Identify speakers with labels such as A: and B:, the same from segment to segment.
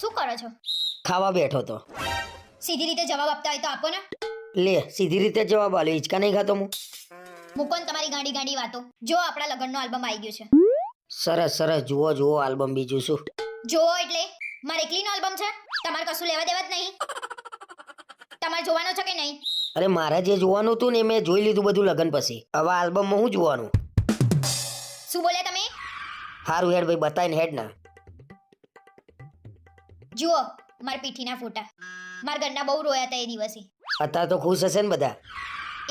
A: શું કરો છો?
B: ખાવા બેઠો તો.
A: સીધી રીતે જવાબ આપતા હોય તો આપો ને.
B: લે સીધી રીતે જવાબ આલે હિંચકા નહીં ખાતો હું.
A: મૂકો ને તમારી ગાંડી ગાંડી વાતો. જો આપણા લગ્નનો આલ્બમ આવી ગયો છે.
B: સરસ સરસ જુઓ જુઓ આલ્બમ બીજું શું.
A: જુઓ એટલે મારે એકલીનો આલ્બમ છે? તમારે કશું લેવા દેવા જ નહીં. તમારે જોવાનો છે કે નહીં?
B: અરે મારે જે જોવાનું હતું ને મેં જોઈ લીધું બધું લગ્ન પછી. હવે આલ્બમમાં હું જોવાનું?
A: શું બોલ્યા તમે?
B: હારું હેડ ભાઈ બતાવીને હેડ ના.
A: જુઓ મારા પીઠીના ફોટા. મારા ઘરના બહુ રોયા હતા એ દિવસે.
B: અત્યારે તો ખુશ હશે ને બધા?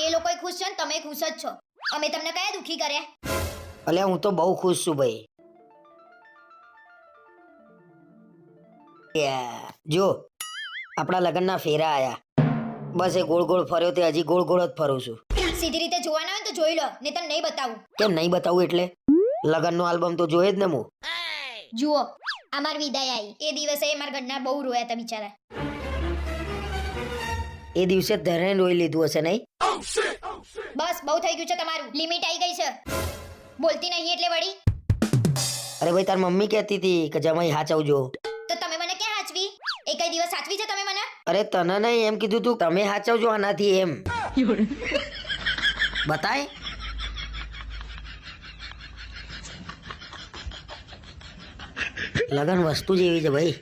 A: એ લોકો ખુશ છે ને તમે ખુશ જ છો. અમે તમને કયા દુખી કર્યા?
B: અલ્યા હું તો બહુ ખુશ છું ભાઈ. જો આપણા લગ્નના ફેરા આયા. બસ એ ગોળ ગોળ ફર્યો તે હજી ગોળ ગોળ જ ફરું છું.
A: સીધી રીતે જોવાના હોય તો જોઈ લો નહીં તો નહીં બતાવું.
B: કેમ નહીં બતાવું એટલે? લગ્નનો આલ્બમ તો જોઈએ જ ને હું.
A: જુઓ આ મારી વિદાય આવી એ દિવસે મારા ઘરના બહુ રોયા હતા બિચારા.
B: એ દિવસે ધરે રોઈ લીધું હશે નહીં?
A: બસ બહુ થઈ ગયું છે તમારું. લિમિટ આવી ગઈ છે. બોલતી નહીં એટલે વળી.
B: અરે ભાઈ તાર મમ્મી કહેતી હતી કે જમાઈ હાચવજો.
A: તો તમે મને ક્યાં હાચવી? એ કઈ દિવસ સાચવી છે તમે મને?
B: અરે તને નહીં એમ કીધું તું તમે હાચવજો આનાથી એમ. બતાય. લગન વસ્તુ જેવી છે ભાઈ.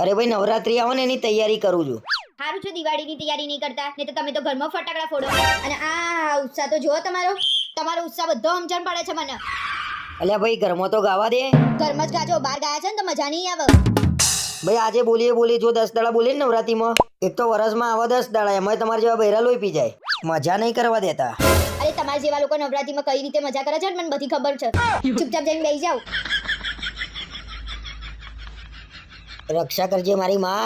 B: અરે ભાઈ નવરાત્રી આવે ને એની તૈયારી કરું છું.
A: સારું છે દિવાળીની તૈયારી નહીં કરતા. નહીં તો તમે તો ઘરમાં ફટાકડા ફોડો. અને આ ઉત્સાહ તો જુઓ તમારો. તમારો ઉત્સાહ બધો સમજણ પડે છે મને.
B: અલ્યા ભાઈ ઘરમાં તો ગાવા દે.
A: ઘરમાં જ ગાજો. બહાર ગાયા છે ને તો મજા નહીં આવે.
B: ભાઈ આજે બોલીએ બોલીએ જો દસ દાડા બોલીએ ને નવરાત્રીમાં એક તો વરસમાં આવા દસ દાડા એમાં તમારા જેવા બૈરા લોહી પી જાય. મજા નહીં કરવા દેતા.
A: અરે તમારા જેવા લોકો નવરાત્રીમાં કઈ રીતે મજા કરે છે મને બધી ખબર છે. ચૂપચાપ જઈને બેસી જાઓ.
B: રક્ષા કરજે મારી માં.